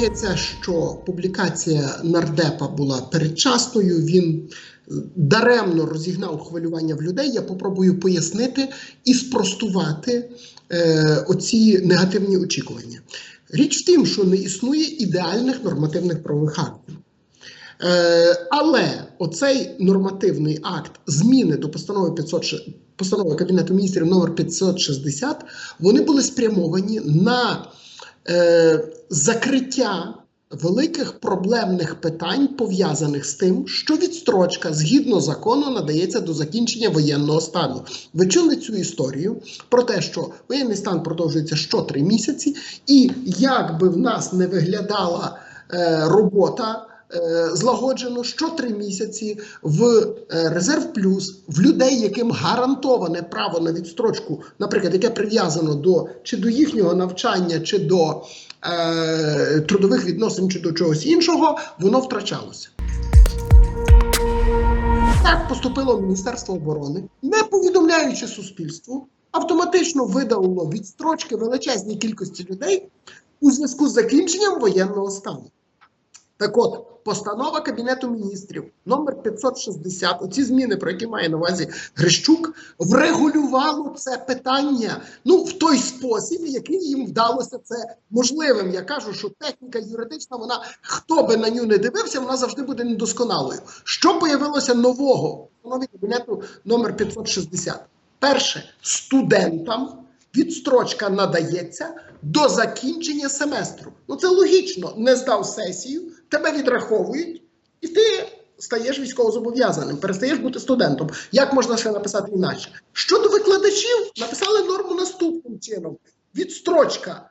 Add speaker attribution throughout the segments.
Speaker 1: здається, що публікація нардепа була передчасною. Він е, даремно розігнав хвилювання в людей. Я попробую пояснити і спростувати е, оці негативні очікування. Річ в тім, що не існує ідеальних нормативних правових актів. Е, але оцей нормативний акт зміни до постанови 500, постанови Кабінету міністрів номер 560, вони були спрямовані на е, закриття великих проблемних питань, пов'язаних з тим, що відстрочка згідно закону надається до закінчення воєнного стану. Ви чули цю історію про те, що воєнний стан продовжується що три місяці, і як би в нас не виглядала е, робота. Е, Злагоджено що три місяці в е, резерв плюс в людей, яким гарантоване право на відстрочку, наприклад, яке прив'язано до чи до їхнього навчання, чи до е, трудових відносин, чи до чогось іншого, воно втрачалося. Так поступило Міністерство оборони, не повідомляючи суспільству, автоматично видалило відстрочки величезній кількості людей у зв'язку з закінченням воєнного стану. Так от, постанова Кабінету міністрів номер 560, оці зміни, про які має на увазі Грищук, врегулювало це питання ну, в той спосіб, який їм вдалося це можливим. Я кажу, що техніка юридична, вона хто би на ню не дивився, вона завжди буде недосконалою. Що появилося нового постанові Кабінету номер 560? Перше, студентам відстрочка надається до закінчення семестру. Ну це логічно. Не здав сесію, тебе відраховують, і ти стаєш військовозобов'язаним, перестаєш бути студентом. Як можна ще написати інакше? Щодо викладачів, написали норму наступним чином: відстрочка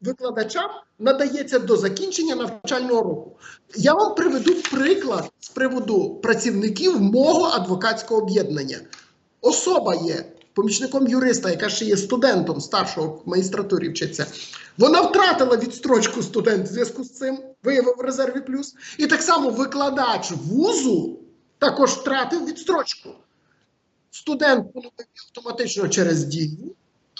Speaker 1: викладачам надається до закінчення навчального року. Я вам приведу приклад з приводу працівників мого адвокатського об'єднання. Особа є помічником юриста, яка ще є студентом старшого в магістратурі вчиться. Вона втратила відстрочку студент в зв'язку з цим, виявив в резерві плюс. І так само викладач вузу також втратив відстрочку. Студент автоматично через дію,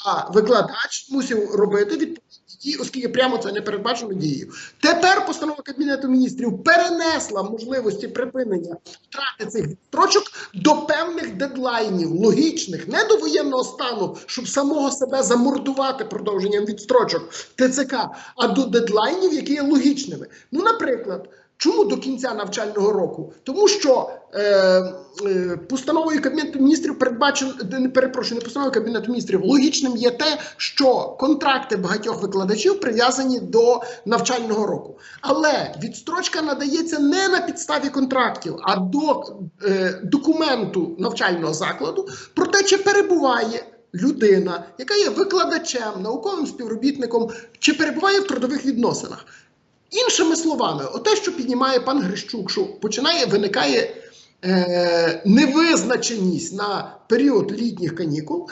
Speaker 1: а викладач мусив робити відповідні дії, оскільки прямо це не передбачено дією. Тепер постанова Кабінету міністрів перенесла можливості припинення втрати цих відстрочок до певних дедлайнів, логічних, не до воєнного стану, щоб самого себе замордувати продовженням відстрочок ТЦК, а до дедлайнів, які є логічними. Ну, наприклад. Чому до кінця навчального року? Тому що е, е, постановою Кабінету міністрів передбачено, не перепрошую, не постановою Кабінету міністрів, логічним є те, що контракти багатьох викладачів прив'язані до навчального року. Але відстрочка надається не на підставі контрактів, а до е, документу навчального закладу про те, чи перебуває. Людина, яка є викладачем, науковим співробітником, чи перебуває в трудових відносинах. Іншими словами, те, що піднімає пан Грищук, що починає виникає е, невизначеність на період літніх канікул.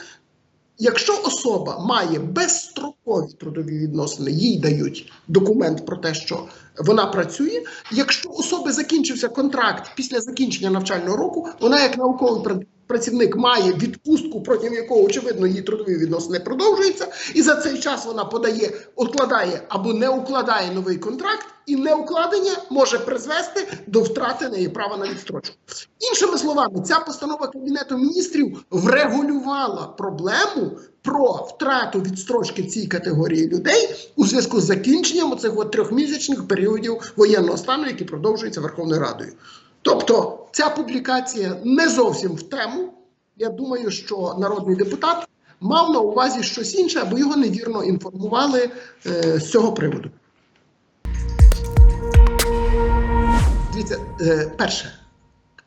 Speaker 1: Якщо особа має безстрокові трудові відносини, їй дають документ про те, що вона працює. Якщо особи закінчився контракт після закінчення навчального року, вона як науковий працівник має відпустку, протягом якого очевидно її трудові відносини продовжуються, і за цей час вона подає, укладає або не укладає новий контракт, і неукладення може призвести до втрати неї права на відстрочку. Іншими словами, ця постанова Кабінету міністрів врегулювала проблему про втрату відстрочки цій категорії людей у зв'язку з закінченням оцих от трьохмісячних періодів воєнного стану, які продовжуються Верховною Радою. Тобто ця публікація не зовсім в тему. Я думаю, що народний депутат мав на увазі щось інше, або його невірно інформували е, з цього приводу. Дивіться, е, перше,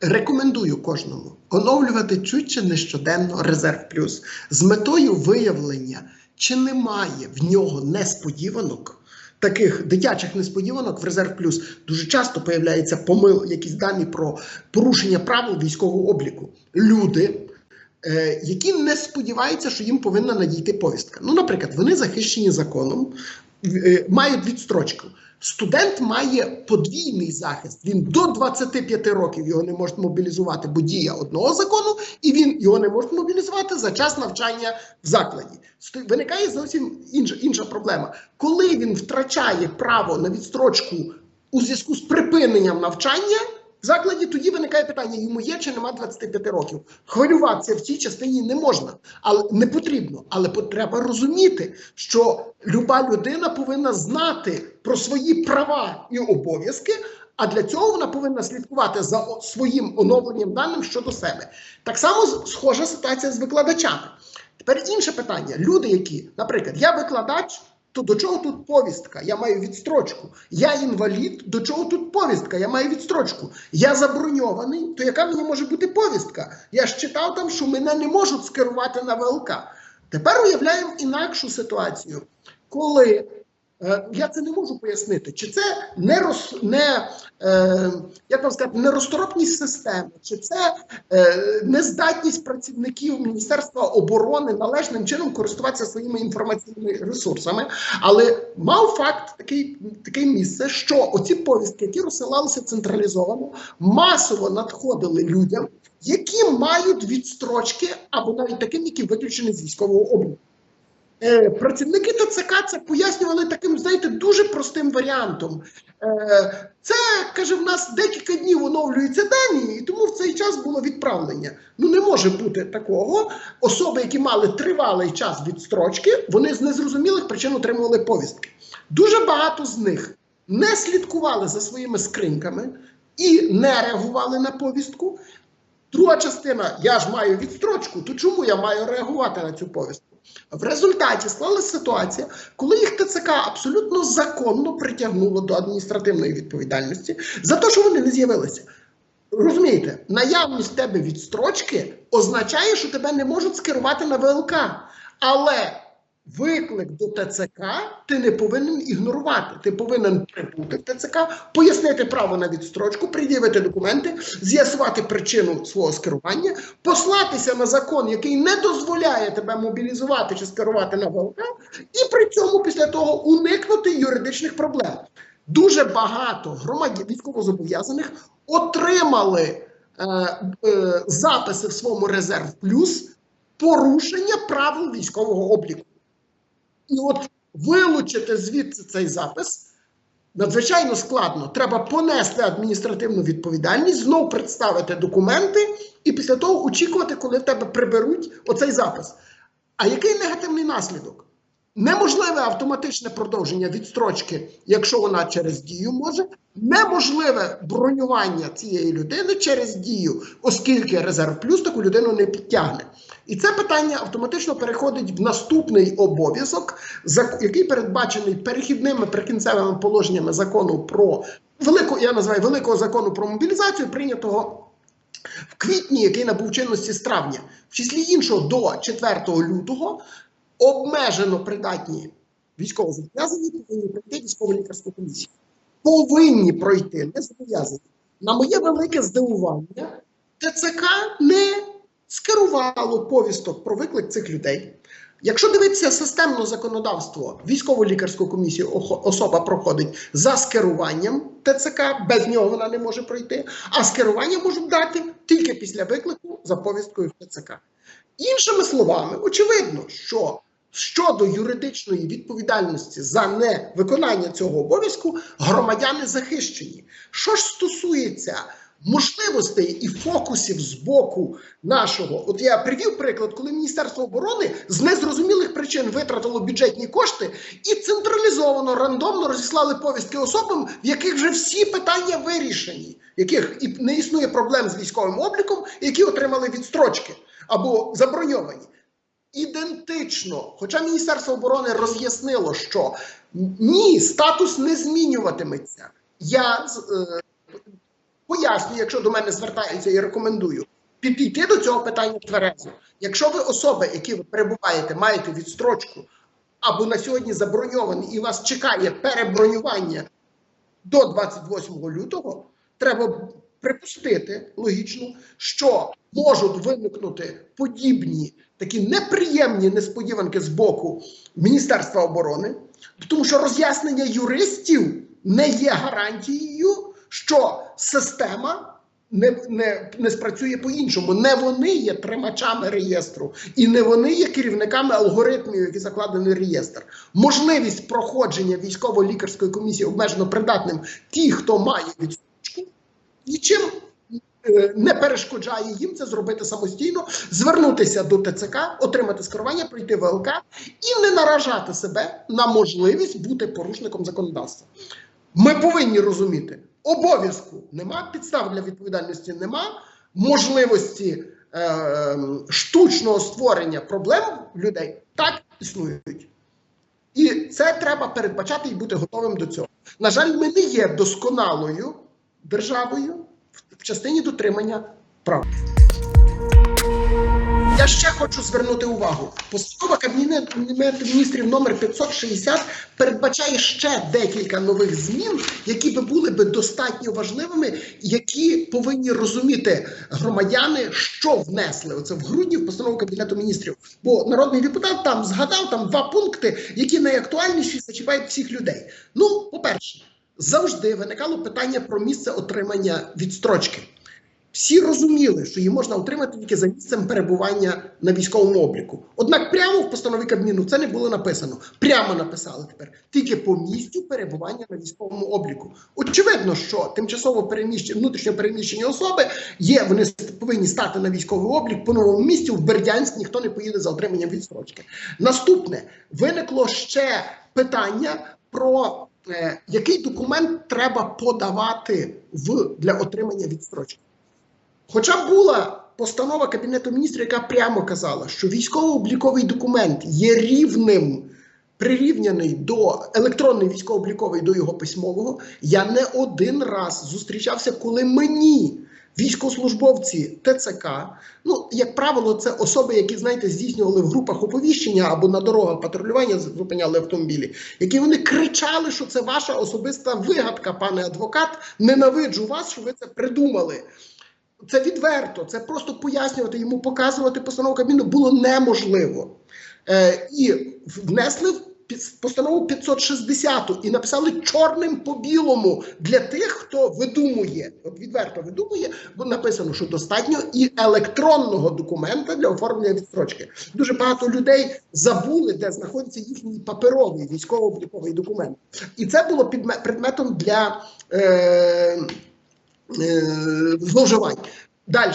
Speaker 1: рекомендую кожному оновлювати чуть чи не щоденно резерв плюс з метою виявлення, чи немає в нього несподіванок. Таких дитячих несподіванок в резерв плюс дуже часто появляються помил, якісь дані про порушення правил військового обліку. Люди е, які не сподіваються, що їм повинна надійти повістка. Ну, наприклад, вони захищені законом, е, мають відстрочку. Студент має подвійний захист. Він до 25 років його не можуть мобілізувати, бо діє одного закону, і він його не може мобілізувати за час навчання в закладі. Виникає зовсім інша, інша проблема. Коли він втрачає право на відстрочку у зв'язку з припиненням навчання в закладі, тоді виникає питання: йому є чи нема 25 років. Хвилюватися в цій частині не можна, але не потрібно. Але треба розуміти, що люба людина повинна знати про свої права і обов'язки. А для цього вона повинна слідкувати за своїм оновленням даним щодо себе. Так само схожа ситуація з викладачами. Тепер інше питання: люди, які, наприклад, я викладач, то до чого тут повістка? Я маю відстрочку. Я інвалід, до чого тут повістка? Я маю відстрочку. Я заброньований, то яка мені може бути повістка? Я ж читав там, що мене не можуть скерувати на ВЛК. Тепер уявляємо інакшу ситуацію, коли я це не можу пояснити, чи це не роз, не е, як вам сказати, нерозторопність системи, чи це е, нездатність працівників Міністерства оборони належним чином користуватися своїми інформаційними ресурсами. Але мав факт такий, таке місце, що оці повістки, які розсилалися централізовано, масово надходили людям, які мають відстрочки або навіть таким, які виключені з військового обліку. Е, Працівники ТЦК це пояснювали таким, знаєте, дуже простим варіантом. Е, Це каже, в нас декілька днів оновлюються дані, і тому в цей час було відправлення. Ну не може бути такого. Особи, які мали тривалий час відстрочки, вони з незрозумілих причин отримували повістки. Дуже багато з них не слідкували за своїми скриньками і не реагували на повістку. Друга частина, я ж маю відстрочку, то чому я маю реагувати на цю повістку? В результаті склалася ситуація, коли їх ТЦК абсолютно законно притягнуло до адміністративної відповідальності за те, що вони не з'явилися. Розумієте, наявність тебе відстрочки означає, що тебе не можуть скерувати на ВЛК. Але виклик до ТЦК ти не повинен ігнорувати. Ти повинен прибути в ТЦК, пояснити право на відстрочку, пред'явити документи, з'ясувати причину свого скерування, послатися на закон, який не дозволяє тебе мобілізувати чи скерувати на ВЛК, і при цьому після того уникнути юридичних проблем. Дуже багато громадян військовозобов'язаних отримали е, е, записи в своєму резерв плюс порушення правил військового обліку. І от вилучити звідси цей запис надзвичайно складно. Треба понести адміністративну відповідальність, знов представити документи, і після того очікувати, коли в тебе приберуть оцей запис. А який негативний наслідок? Неможливе автоматичне продовження відстрочки, якщо вона через дію може, неможливе бронювання цієї людини через дію, оскільки резерв плюс таку людину не підтягне. І це питання автоматично переходить в наступний обов'язок, який передбачений перехідними прикінцевими положеннями закону про велику, я називаю великого закону про мобілізацію, прийнятого в квітні, який набув чинності з травня, в числі іншого до 4 лютого, обмежено придатні військовозобов'язані повинні пройти військово лікарську комісію. Повинні пройти, не зобов'язані. На моє велике здивування, ТЦК не скерувало повісток про виклик цих людей. Якщо дивитися системно законодавство, військово-лікарську комісію особа проходить за скеруванням ТЦК, без нього вона не може пройти, а скерування можуть дати тільки після виклику за повісткою ТЦК. Іншими словами, очевидно, що щодо юридичної відповідальності за невиконання цього обов'язку громадяни захищені. Що ж стосується можливостей і фокусів з боку нашого, от я привів приклад, коли Міністерство оборони з незрозумілих причин витратило бюджетні кошти і централізовано рандомно розіслали повістки особам, в яких вже всі питання вирішені, яких і не існує проблем з військовим обліком, які отримали відстрочки або заброньовані. Ідентично, хоча Міністерство оборони роз'яснило, що ні, статус не змінюватиметься. Я е, пояснюю, якщо до мене звертаються і рекомендую підійти до цього питання тверезо. Якщо ви особи, які ви перебуваєте, маєте відстрочку або на сьогодні заброньовані, і вас чекає перебронювання до 28 лютого, треба припустити логічно, що можуть виникнути подібні такі неприємні несподіванки з боку Міністерства оборони, тому що роз'яснення юристів не є гарантією, що система. Не, не, не спрацює по-іншому. Не вони є тримачами реєстру, і не вони є керівниками алгоритмів, які закладені реєстр. Можливість проходження військово-лікарської комісії обмежено придатним ті, хто має відстрочку, нічим е, не перешкоджає їм це зробити самостійно, звернутися до ТЦК, отримати скерування, пройти ВЛК і не наражати себе на можливість бути порушником законодавства. Ми повинні розуміти, обов'язку нема, підстав для відповідальності нема, можливості е, штучного створення проблем людей так існують. І це треба передбачати і бути готовим до цього. На жаль, ми не є досконалою державою в частині дотримання прав. Я ще хочу звернути увагу. Постанова Кабінету міністрів номер 560 передбачає ще декілька нових змін, які би були би достатньо важливими, які повинні розуміти громадяни, що внесли оце в грудні в постанову Кабінету міністрів. Бо народний депутат там згадав там два пункти, які найактуальніші зачіпають всіх людей. Ну, по-перше, завжди виникало питання про місце отримання відстрочки. Всі розуміли, що її можна отримати тільки за місцем перебування на військовому обліку. Однак прямо в постанові Кабміну це не було написано. Прямо написали тепер тільки по місцю перебування на військовому обліку. Очевидно, що тимчасово переміщені внутрішньо переміщені особи є. Вони повинні стати на військовий облік по новому місці. В Бердянськ ніхто не поїде за отриманням відстрочки. Наступне виникло ще питання про е, який документ треба подавати в для отримання відстрочки. Хоча була постанова Кабінету міністрів, яка прямо казала, що військово-обліковий документ є рівним, прирівняний до електронний військово-обліковий до його письмового, я не один раз зустрічався, коли мені. Військовослужбовці ТЦК, ну як правило, це особи, які знаєте, здійснювали в групах оповіщення або на дорогах патрулювання зупиняли автомобілі, які вони кричали, що це ваша особиста вигадка, пане адвокат. Ненавиджу вас, що ви це придумали. Це відверто, це просто пояснювати йому, показувати постанову Кабміну було неможливо. Е, І внесли в постанову 560 і написали чорним по білому для тих, хто видумує. От відверто видумує, бо написано, що достатньо і електронного документа для оформлення відстрочки. Дуже багато людей забули, де знаходиться їхній паперовий військово-обліковий документ. І це було предметом для. Е, зловживань. Далі.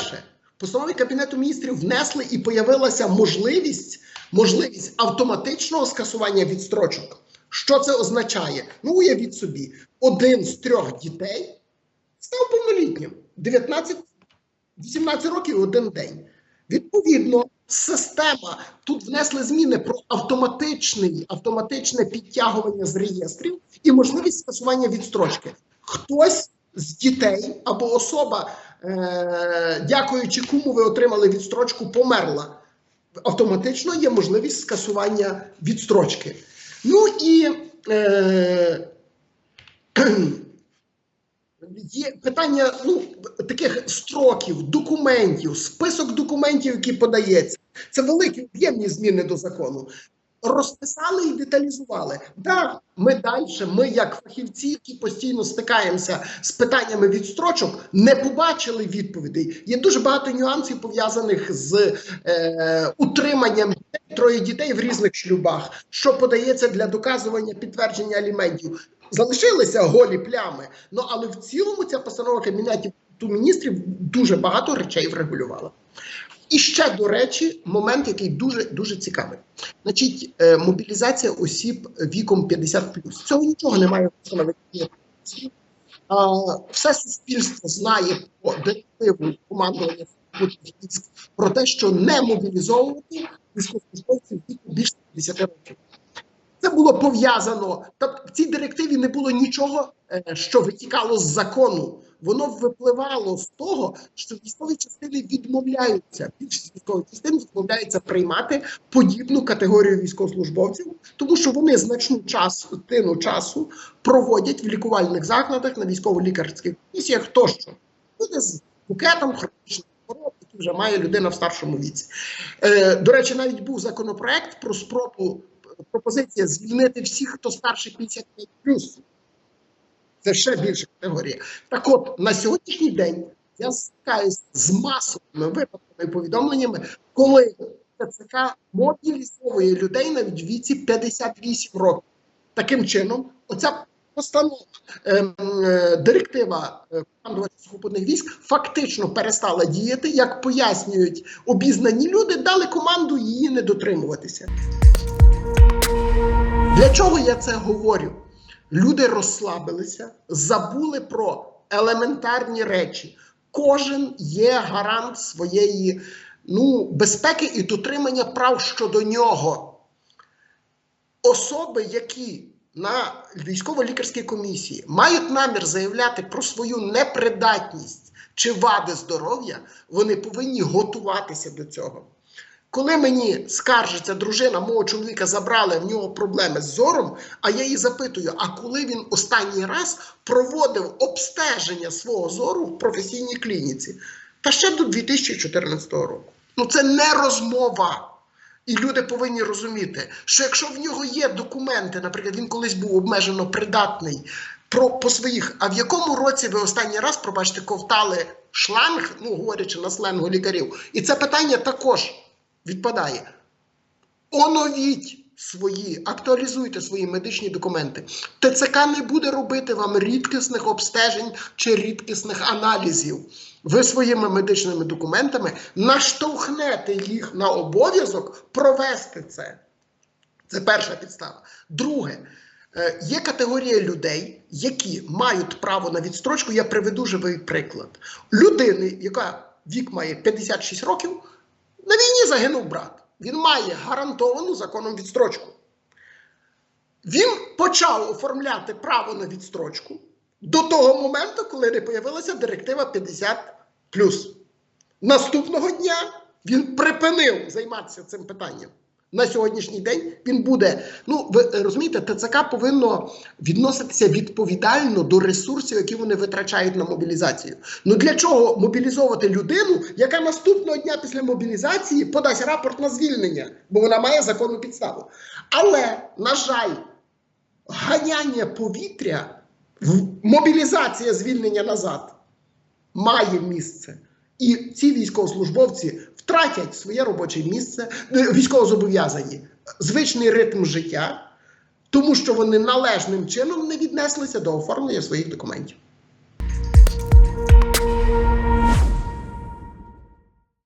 Speaker 1: В постанові Кабінету міністрів внесли і появилася можливість можливість автоматичного скасування відстрочок. Що це означає? Ну, уявіть собі, один з трьох дітей став повнолітнім 19 18 років один день. Відповідно, система тут внесли зміни про автоматичний, автоматичне підтягування з реєстрів і можливість скасування відстрочки. Хтось з дітей або особа, е, дякуючи кому ви отримали відстрочку, померла. Автоматично є можливість скасування відстрочки. Ну і е, є питання ну, таких строків, документів, список документів, які подається. Це великі об'ємні зміни до закону розписали і деталізували. Да, ми далі, ми, як фахівці, які постійно стикаємося з питаннями відстрочок, не побачили відповідей. Є дуже багато нюансів пов'язаних з е, утриманням троє дітей в різних шлюбах, що подається для доказування підтвердження аліментів. Залишилися голі плями. Ну але в цілому ця постанова кабінетів міністрів дуже багато речей врегулювала. І ще до речі, момент, який дуже дуже цікавий. Значить, е, мобілізація осіб віком 50+. Цього нічого немає встановити. Все суспільство знає про директиву командування про те, що не мобілізовувати військовослужбовців віку більше 50 років. Це було пов'язано. Тобто в цій директиві не було нічого, е, що витікало з закону воно випливало з того, що військові частини відмовляються, більшість військових частин відмовляються приймати подібну категорію військовослужбовців, тому що вони значну частину часу проводять в лікувальних закладах на військово-лікарських комісіях тощо. люди з букетом хронічних хвороб, які вже має людина в старшому віці. Е, до речі, навіть був законопроект про спробу пропозиція звільнити всіх, хто старше 55 Це ще більша категорія. Так от, на сьогоднішній день я стикаюся з масовими випадками і повідомленнями, коли ТЦК мобілізовує людей навіть в віці 58 років. Таким чином, оця постанова ем, е, директива е, командувача сухопутних військ фактично перестала діяти, як пояснюють обізнані люди, дали команду її не дотримуватися. Для чого я це говорю? Люди розслабилися, забули про елементарні речі. Кожен є гарант своєї ну, безпеки і дотримання прав щодо нього. Особи, які на військово-лікарській комісії мають намір заявляти про свою непридатність чи вади здоров'я, вони повинні готуватися до цього. Коли мені скаржиться дружина мого чоловіка, забрали в нього проблеми з зором, а я її запитую, а коли він останній раз проводив обстеження свого зору в професійній клініці, та ще до 2014 року. Ну це не розмова. І люди повинні розуміти, що якщо в нього є документи, наприклад, він колись був обмежено придатний про по своїх, а в якому році ви останній раз, пробачте, ковтали шланг, ну говорячи на сленгу лікарів, і це питання також відпадає. Оновіть свої, актуалізуйте свої медичні документи. ТЦК не буде робити вам рідкісних обстежень чи рідкісних аналізів. Ви своїми медичними документами наштовхнете їх на обов'язок провести це. Це перша підстава. Друге, е, є категорія людей, які мають право на відстрочку. Я приведу живий приклад. Людини, яка вік має 56 років, на війні загинув брат. Він має гарантовану законом відстрочку. Він почав оформляти право на відстрочку до того моменту, коли не появилася директива 50. Наступного дня він припинив займатися цим питанням. На сьогоднішній день він буде. Ну, ви розумієте, ТЦК повинно відноситися відповідально до ресурсів, які вони витрачають на мобілізацію. Ну для чого мобілізовувати людину, яка наступного дня після мобілізації подасть рапорт на звільнення, бо вона має законну підставу. Але, на жаль, ганяння повітря, мобілізація звільнення назад має місце. І ці військовослужбовці втратять своє робоче місце, е, військовозобов'язані, звичний ритм життя, тому що вони належним чином не віднеслися до оформлення своїх документів.